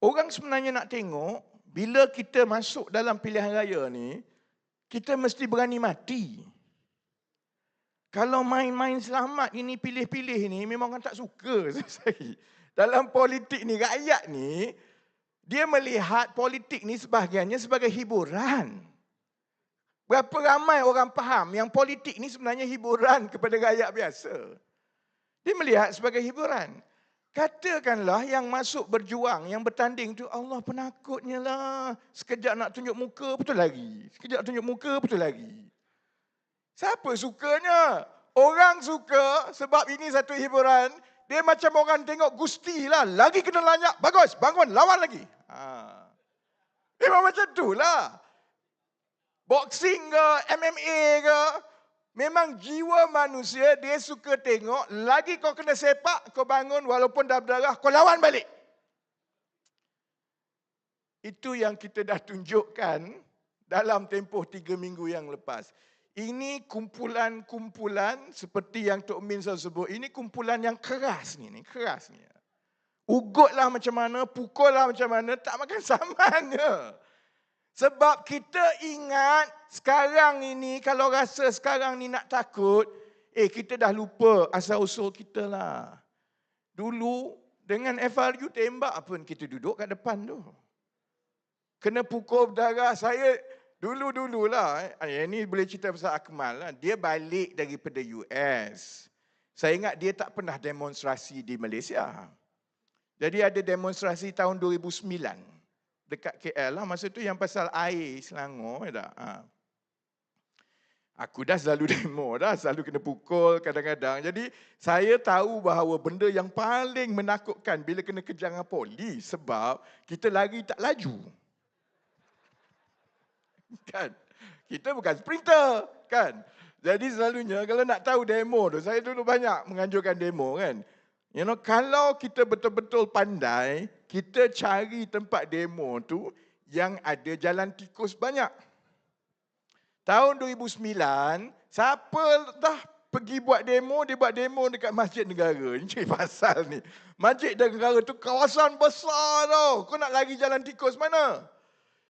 Orang sebenarnya nak tengok bila kita masuk dalam pilihan raya ni, kita mesti berani mati. Kalau main-main selamat ini pilih-pilih ni memang orang tak suka saya. Dalam politik ni rakyat ni dia melihat politik ni sebahagiannya sebagai hiburan. Berapa ramai orang faham yang politik ni sebenarnya hiburan kepada rakyat biasa. Dia melihat sebagai hiburan. Katakanlah yang masuk berjuang, yang bertanding tu Allah penakutnya lah. Sekejap nak tunjuk muka, betul lagi. Sekejap tunjuk muka, betul lagi. Siapa sukanya? Orang suka sebab ini satu hiburan. Dia macam orang tengok Gusti lah. Lagi kena lanyak. Bagus, bangun, lawan lagi. Ha. Memang macam tu lah. Boxing ke, MMA ke, Memang jiwa manusia dia suka tengok lagi kau kena sepak kau bangun walaupun dah berdarah kau lawan balik. Itu yang kita dah tunjukkan dalam tempoh tiga minggu yang lepas. Ini kumpulan-kumpulan seperti yang Tok Min selalu sebut. Ini kumpulan yang keras ni, ni keras ni. Ugutlah macam mana, pukullah macam mana, tak makan samannya. Sebab kita ingat sekarang ini kalau rasa sekarang ni nak takut, eh kita dah lupa asal usul kita lah. Dulu dengan FRU tembak pun kita duduk kat depan tu. Kena pukul berdarah. Saya dulu-dululah, eh, ini boleh cerita pasal Akmal lah. Dia balik daripada US. Saya ingat dia tak pernah demonstrasi di Malaysia. Jadi ada demonstrasi tahun 2009 dekat KL lah. Masa tu yang pasal air Selangor. Ya? Ha. Aku dah selalu demo dah, selalu kena pukul kadang-kadang. Jadi saya tahu bahawa benda yang paling menakutkan bila kena kejar dengan polis sebab kita lari tak laju. Kan? Kita bukan sprinter, kan? Jadi selalunya kalau nak tahu demo tu, saya dulu banyak menganjurkan demo kan. You know, kalau kita betul-betul pandai, kita cari tempat demo tu yang ada jalan tikus banyak. Tahun 2009, siapa dah pergi buat demo, dia buat demo dekat Masjid Negara. Ini pasal ni. Masjid Negara tu kawasan besar tau. Kau nak lagi jalan tikus mana?